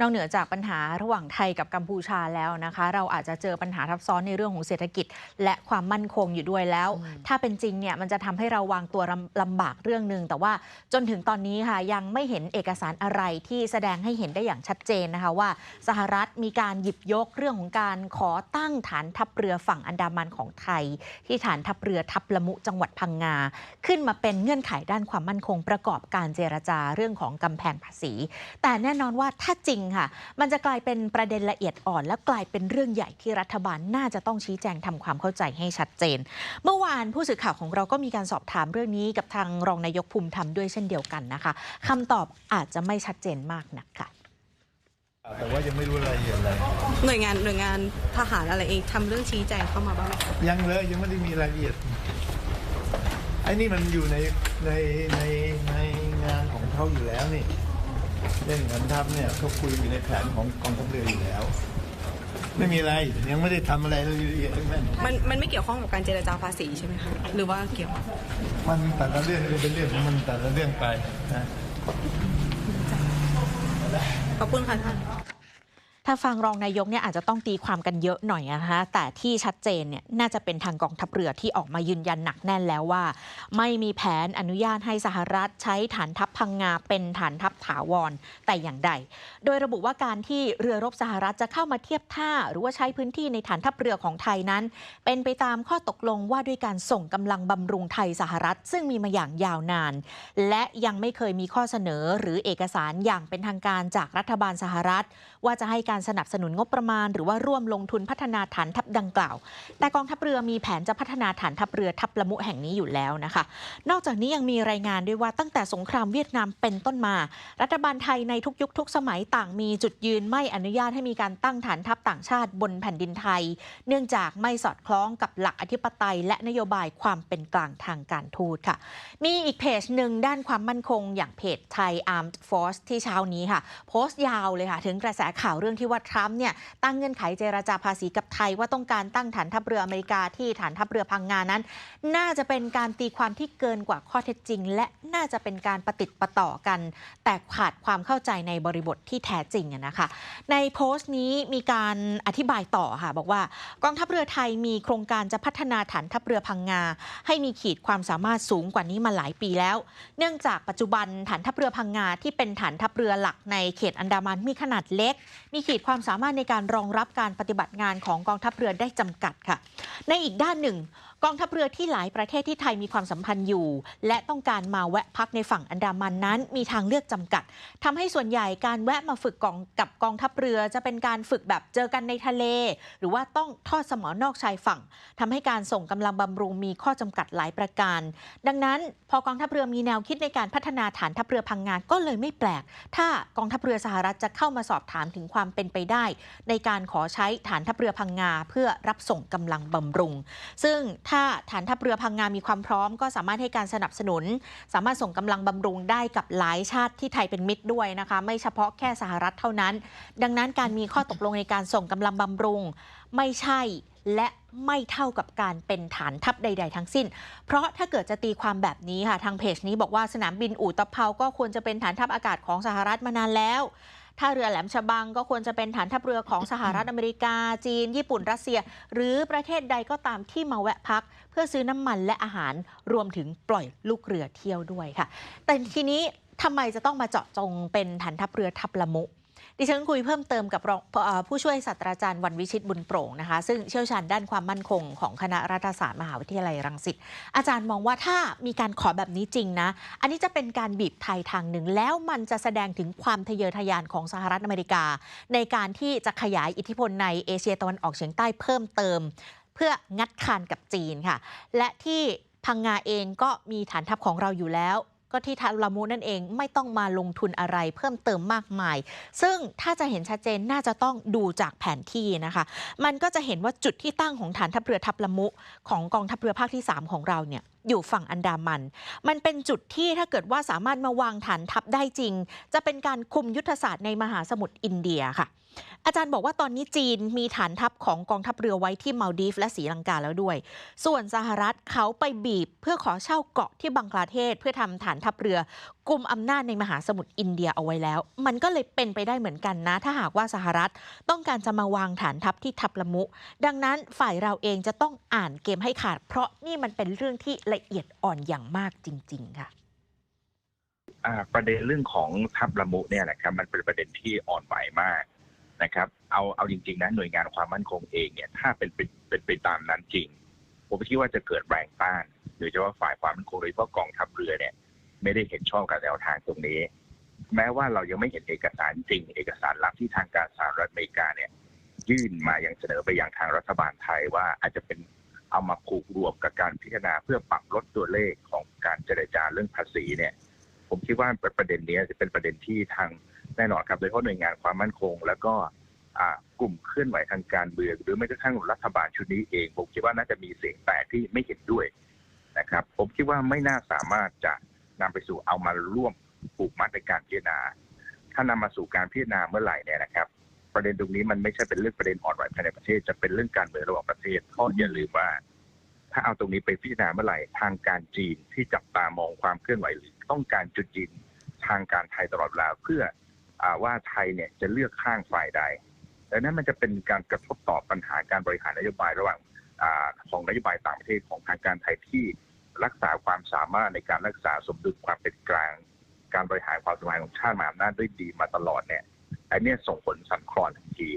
นอกเหนือจากปัญหาระหว่างไทยกับกัมพูชาแล้วนะคะ เราอาจจะเจอปัญหาทับซ้อนในเรื่องของเศรษฐกิจ และความมั่นคงอยู่ด้วยแล้ว ถ้าเป็นจริงเนี่ยมันจะทำให้เราวางตัวลำลำบากเรื่องหนึ่งแต่ว่าจนถึงตอนนี้ค่ะยังไม่เห็นเอกสารอะไรที่แสดงให้เห็นได้อย่างชัดเจนนะคะว่า สหรัฐมีการหยิบยกเรื่องของการขอตั้งฐานทัพเรือฝั่งอันดามันของไทย ที่ฐานทัพเรือทับละมุจังหวัดพังงา ขึ้นมาเป็นเงื่อนไขด้านความมั่นคงประกอบการเจรจาเรื่องของกำแพงภาษี แต่แน่นอนว่าถ้าจริงค่ะ มันจะกลายเป็นประเด็นละเอียดอ่อน และกลายเป็นเรื่องใหญ่ที่รัฐบาลน่าจะต้องชี้แจงทำความเข้าใจให้ชัดเจน เมื่อวานผู้สื่อข่าวของเราก็มีการสอบถามเรื่องนี้กับทางรองนายกภูมิธรรมด้วยเช่นเดียวกันนะคะคำตอบอาจจะไม่ชัดเจนมากนักค่ะแต่ว่ายังไม่รู้รายละเอียดอะไรหน่วยงานหน่วยงานทหารอะไรเองทำเรื่องชี้แจงเข้ามาบ้างไหมคะยังเลยยังไม่ได้มีรายละเอียดไอ้นี่มันอยู่ในในในในงานของเขาอยู่แล้วนี่ เรื่องฐานทัพเนี่ยเขาคุยอยู่ในแผนของกองทัพเรืออยู่แล้ว ไม่มีอะไรยังไม่ได้ทำอะไรรายละเอียดทั้งนั้นมันมันไม่เกี่ยวข้องกับการเจรจาภาษีใช่ไหมคะหรือว่าเกี่ยว มันแต่ละเรื่องก็เป็นเรื่องของมันแต่ละเรื่องไปนะ ขอบคุณค่ะท่าน ถ้าฟังรองนายกเนี่ยอาจจะต้องตีความกันเยอะหน่อยนะคะแต่ที่ชัดเจนเนี่ยน่าจะเป็นทางกองทัพเรือที่ออกมายืนยันหนักแน่นแล้วว่า ไม่มีแผนอนุญาตให้สหรัฐใช้ฐานทัพพังงาเป็นฐานทัพถาวรแต่อย่างใด โดยระบุว่าการที่เรือรบสหรัฐจะเข้ามาเทียบท่า หรือว่าใช้พื้นที่ในฐานทัพเรือของไทยนั้น เป็นไปตามข้อตกลงว่าด้วยการส่งกำลังบำรุงไทยสหรัฐ ซึ่งมีมาอย่างยาวนาน และยังไม่เคยมีข้อเสนอหรือเอกสารอย่างเป็นทางการจากรัฐบาลสหรัฐ ว่าจะให้การสนับสนุนงบประมาณ หรือว่าร่วมลงทุนพัฒนาฐานทัพดังกล่าว แต่กองทัพเรือมีแผนจะพัฒนาฐานทัพเรือทัพละมุแห่งนี้อยู่แล้วนะคะ นอกจากนี้ยังมีรายงานด้วยว่าตั้งแต่สงครามเวียดนามเป็นต้นมา รัฐบาลไทยในทุกยุคทุกสมัยต่างมีจุดยืนไม่อนุญาตให้มีการตั้งฐานทัพต่างชาติบนแผ่นดินไทย เนื่องจากไม่สอดคล้องกับหลักอธิปไตย และนโยบายความเป็นกลางทางการทูตค่ะ มีอีกเพจหนึ่งด้านความมั่นคงอย่างเพจไทย Armed Force ที่เช้านี้ค่ะ โพสต์ยาวเลยค่ะ ถึงกระแสข่าวเรื่องที่ว่าทรัมป์เนี่ยตั้งเงื่อนไขเจราจาภาษีกับไทย ว่าต้องการตั้งฐานทัพเรืออเมริกาที่ฐานทัพเรือพังงานั้น น่าจะเป็นการตีความที่เกินกว่าข้อเท็จจริง และน่าจะเป็นการประติดประต่อกัน แต่ขาดความเข้าใจในบริบทที่แท้จริงอะนะคะ ในโพสต์นี้มีการอธิบายต่อค่ะบอกว่ากองทัพเรือไทยมีโครงการจะพัฒนาฐานทัพเรือพังงา ให้มีขีดความสามารถสูงกว่านี้มาหลายปีแล้ว เนื่องจากปัจจุบันฐานทัพเรือพังงาที่เป็นฐานทัพเรือหลักในเขตอันดามันมีขนาดเล็ก มีขีดความสามารถในการรองรับการปฏิบัติงานของกองทัพเรือได้จำกัดค่ะ ในอีกด้านหนึ่ง กองทัพเรือที่หลายประเทศที่ไทยมีความสัมพันธ์อยู่ และต้องการมาแวะพักในฝั่งอันดามันนั้น มีทางเลือกจำกัดทำให้ส่วนใหญ่การแวะมาฝึกกองกับกองทัพเรือ จะเป็นการฝึกแบบเจอกันในทะเล หรือว่าต้องทอดสมอนอกชายฝั่งทำให้การส่งกำลังบำรุงมีข้อจำกัดหลายประการ ดังนั้นพอกองทัพเรือมีแนวคิดในการพัฒนาฐานทัพเรือพังงานก็เลยไม่แปลก ถ้ากองทัพเรือสหรัฐจะเข้ามาสอบถามถึงความเป็นไปได้ ในการขอใช้ฐานทัพเรือพังงาเพื่อรับส่งกำลังบำรุง ซึ่งถ้าฐานทัพเรือพังงามีความพร้อม ก็สามารถให้การสนับสนุน สามารถส่งกำลังบำรุงได้กับหลายชาติที่ไทยเป็นมิตรด้วยนะคะ ไม่เฉพาะแค่สหรัฐเท่านั้น ดังนั้นการมีข้อตกลงในการส่งกำลังบำรุง ไม่ใช่และไม่เท่ากับการเป็นฐานทัพใด ๆ ทั้งสิ้น เพราะถ้าเกิดจะตีความแบบนี้ค่ะ ทางเพจนี้บอกว่าสนามบินอู่ตะเภาก็ควรจะเป็นฐานทัพอากาศของสหรัฐมานานแล้ว ท่าเรือแหลมฉบังก็ควรจะเป็นฐานทัพเรือของสหรัฐอเมริกา จีน ญี่ปุ่น รัสเซีย หรือประเทศใดก็ตามที่มาแวะพัก เพื่อซื้อน้ำมันและอาหารรวมถึงปล่อยลูกเรือเที่ยวด้วยค่ะ แต่ทีนี้ทำไมจะต้องมาเจาะจงเป็นฐานทัพเรือทัพละมุ ดิฉันคุยเพิ่มเติมกับรองผู้ช่วยศาสตราจารย์วันวิชิตบุญโปร่งนะคะ ซึ่งเชี่ยวชาญด้านความมั่นคงของคณะรัฐศาสตร์มหาวิทยาลัยรังสิตอาจารย์มองว่าถ้ามีการขอแบบนี้จริงนะ อันนี้จะเป็นการบีบไทยทางหนึ่ง แล้วมันจะแสดงถึงความทะเยอทะยานของสหรัฐอเมริกา ในการที่จะขยายอิทธิพลในเอเชียตะวันออกเฉียงใต้เพิ่มเติม เพื่องัดคานกับจีนค่ะ และที่พังงาเองก็มีฐานทัพของเราอยู่แล้ว ก็ที่ทารามูนั่นเองไม่ต้องมาลงทุนอะไรเพิ่มเติมมากมาย ซึ่งถ้าจะเห็นชัดเจนน่าจะต้องดูจากแผนที่นะคะ มันก็จะเห็นว่าจุดที่ตั้งของฐานทัพเรือทัพละมุของกองทัพเรือภาคที่ 3 ของเราเนี่ยอยู่ฝั่งอันดามัน มันเป็นจุดที่ถ้าเกิดว่าสามารถมาวางฐานทัพได้จริง จะเป็นการคุมยุทธศาสตร์ในมหาสมุทรอินเดียค่ะ อาจารย์บอกว่าตอนนี้จีนมีฐานทัพของกองทัพเรือไว้ที่มาลดีฟและศรีลังกาแล้วด้วย ส่วนสหรัฐเขาไปบีบเพื่อขอเช่าเกาะที่บังกลาเทศ เพื่อทำฐานทัพเรือกุมอำนาจในมหาสมุทรอินเดียเอาไว้แล้ว มันก็เลยเป็นไปได้เหมือนกันนะ ถ้าหากว่าสหรัฐต้องการจะมาวางฐานทัพที่ทับละมุ ดังนั้นฝ่ายเราเองจะต้องอ่านเกมให้ขาด เพราะนี่มันเป็นเรื่องที่ละเอียดอ่อนอย่างมากจริง ๆ ค่ะประเด็นเรื่องของทัพละมุเนี่ยนะครับมันเป็นประเด็นที่อ่อนไหวมาก นะครับ เอาเอาจริงๆนะหน่วยงานความมั่นคงเองเนี่ยถ้าเป็นเป็นเป็นไปตามนั้นจริง ผมคิดว่าจะเกิดแรงต้านโดยเฉพาะฝ่ายความมั่นคงโดยเฉพาะกองทัพเรือเนี่ย ไม่ได้เห็นชอบกับแนวทางตรงนี้ แม้ว่าเรายังไม่เห็นเอกสารจริง เอกสารลับที่ทางการสหรัฐอเมริกาเนี่ย ยื่นมาอย่างเสนอไปอยังทางรัฐบาลไทยว่าอาจจะเป็นเอามาผูกรวมกับการพิจารณาเพื่อปรับลดตัวเลขของการเจรจาเรื่องภาษีเนี่ย ผมคิดว่าประเด็นนี้จะเป็นประเด็นที่ทาง แน่นอนครับโดยเฉพาะหน่วยงานความมั่นคง แล้วก็กลุ่มเคลื่อนไหวทางการเมืองหรือแม้กระทั่งรัฐบาลชุดนี้เอง ผมคิดว่าน่าจะมีเสียงแตกที่ไม่เห็นด้วยนะครับ ผมคิดว่าไม่น่าสามารถจะนำไปสู่เอามาร่วมผูกมัดในการพิจารณา ถ้านำมาสู่การพิจารณาเมื่อไหร่เนี่ยนะครับ ประเด็นตรงนี้มันไม่ใช่เป็นเรื่องประเด็นอ่อนไหวภายในประเทศ จะเป็นเรื่องการเมืองระหว่างประเทศเพราะอย่าลืมว่า ถ้าเอาตรงนี้ไปพิจารณาเมื่อไหร่ทางการจีนที่จับตามองความเคลื่อนไหวหรือต้องการจุดยืนทางการไทยตลอดเวลาเพื่อ ว่าไทยเนี่ยจะเลือกข้างฝ่ายใดดังนั้นมันจะเป็นการกระทบต่อปัญหาการบริหารนโยบายระหว่างอของนโยบายต่างประเทศของทางการไทยที่รักษาความสามารถในการรักษาสมดุลความเป็นกลาง การบริหารความสมานของชาติมหาอำนาจด้วยดีมาตลอดเนี่ยอันเนี้ยส่งผลสั่นคลอนทันที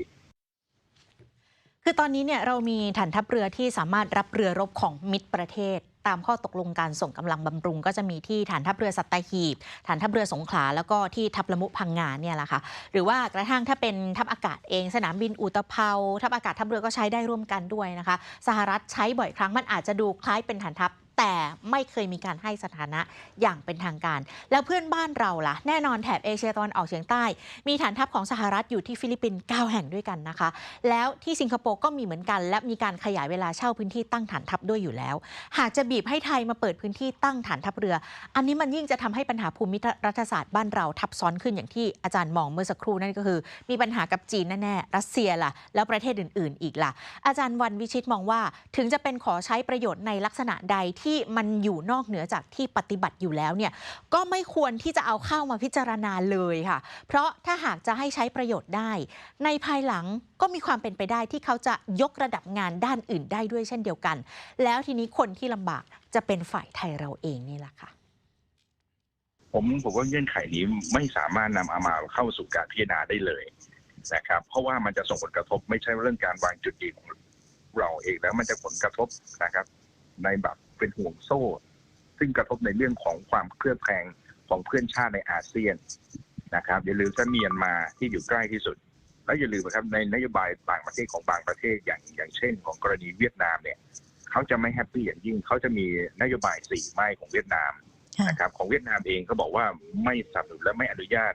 คือตอนนี้เนี่ยเรามีฐานทัพเรือที่สามารถรับเรือรบของมิตรประเทศ ตามข้อตกลงการส่งกำลังบำรุง ก็จะมีที่ฐานทัพเรือสัตหีบ ฐานทัพเรือสงขลาแล้วก็ที่ทัพละมุพังงานเนี่ยแหละค่ะหรือว่ากระทั่งถ้าเป็นทัพอากาศเอง สนามบินอุตภเปาทัพอากาศทัพเรือก็ใช้ได้ร่วมกันด้วยนะคะ สหรัฐใช้บ่อยครั้งมันอาจจะดูคล้ายเป็นฐานทัพ แต่ไม่เคยมีการให้สถานะอย่างเป็นทางการ แล้วเพื่อนบ้านเราล่ะ แน่นอนแถบเอเชียตะวันออกเฉียงใต้ มีฐานทัพของสหรัฐอยู่ที่ฟิลิปปินส์9แห่งด้วยกันนะคะ แล้วที่สิงคโปร์ก็มีเหมือนกัน และมีการขยายเวลาเช่าพื้นที่ตั้งฐานทัพด้วยอยู่แล้ว หากจะบีบให้ไทยมาเปิดพื้นที่ตั้งฐานทัพเรือ อันนี้มันยิ่งจะทำให้ปัญหาภูมิรัฐศาสตร์บ้านเราทับซ้อนขึ้นอย่างที่อาจารย์มองเมื่อสักครู่นั่นก็คือ มีปัญหากับจีนแน่ๆรัสเซียล่ะ แล้วประเทศอื่น ๆ อีกล่ะ อาจารย์วันวิชิตมองว่าถึงจะเป็นขอใช้ประโยชน์ในลักษณะใดที่มันอยู่นอกเหนือจากที่ปฏิบัติอยู่แล้วเนี่ยก็ไม่ควรที่จะเอาเข้ามาพิจารณาเลยค่ะ เพราะถ้าหากจะให้ใช้ประโยชน์ได้ ในภายหลังก็มีความเป็นไปได้ที่เขาจะยกระดับงานด้านอื่นได้ด้วยเช่นเดียวกัน แล้วทีนี้คนที่ลำบากจะเป็นฝ่ายไทยเราเองนี่แหละค่ะผมผมว่าเงื่อนไขนี้ไม่สามารถนำเอามาเข้าสู่การพิจารณาได้เลยนะครับ เพราะว่ามันจะส่งผลกระทบไม่ใช่เรื่องการวางจุดยืนของเราเองแล้วมันจะผลกระทบนะครับ ในแบบเป็นห่วงโซ่ ซึ่งกระทบในเรื่องของความเคลือบแคลงของเพื่อนชาติในอาเซียนนะครับอย่าลืมว่าเมียนมาที่อยู่ใกล้ที่สุด แล้วอย่าลืมนะครับในนโยบายต่างประเทศของบางประเทศอย่างอย่างเช่น ของกรณีเวียดนามเนี่ยเขาจะไม่แฮปปี้อย่างยิ่งเขาจะมีนโยบายสี่ไม่ของเวียดนามค่ะนะครับของเวียดนามเองก็บอกว่าไม่สนับสนุนและไม่อนุญาต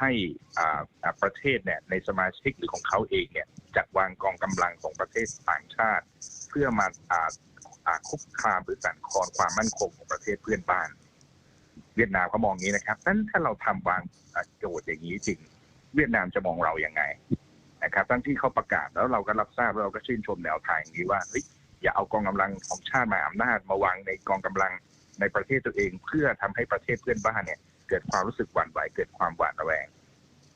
ให้อ่าอ่าประเทศเนี่ยในสมาชิกหรือของเขาเองเนี่ยจัดวางกองกำลังของประเทศต่างชาติ เพื่อมาอ่าอ่า คุกคามหรือสั่นคลอนความมั่นคงของประเทศเพื่อนบ้าน เวียดนามเขามองอย่างนี้นะครับนั้นถ้าเราทำวางโจทย์อย่างนี้จริง เวียดนามจะมองเราอย่างไงนะครับทั้งที่เขาประกาศแล้วเราก็รับทราบแล้วเราก็ชื่นชมแนวทางนี้ว่าเฮ้ยอย่าเอากองกำลังของชาติมาอำนาจมาวางในกองกำลังในประเทศตัวเอง เพื่อทำให้ประเทศเพื่อนบ้านเนี่ยเกิดความรู้สึกหวั่นไหวเกิดความหวาดระแวง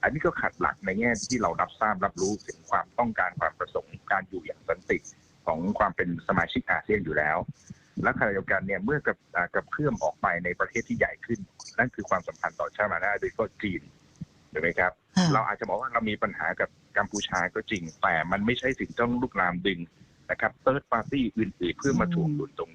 อันนี้ก็ขัดหลักในแง่ที่เรารับทราบรับรู้ถึงความต้องการความประสงค์การอยู่อย่างสันติ ของความเป็นสมาชิกอาเซียนอยู่แล้ว และขณะเดียวกันเนี่ยเมื่อกับอ่ากับเพื่อมออกไปในประเทศที่ใหญ่ขึ้น นั่นคือความสัมพันธ์ต่อชาติมานาโดยเฉพาะจีนถูกไหมครับ เราอาจจะบอกว่าเรามีปัญหากับกัมพูชาก็จริง แต่มันไม่ใช่สิ่งต้องลุกลามดึงนะครับเติร์ดปาร์ตี้อื่นๆเพื่อมาถ่วงดุลตรง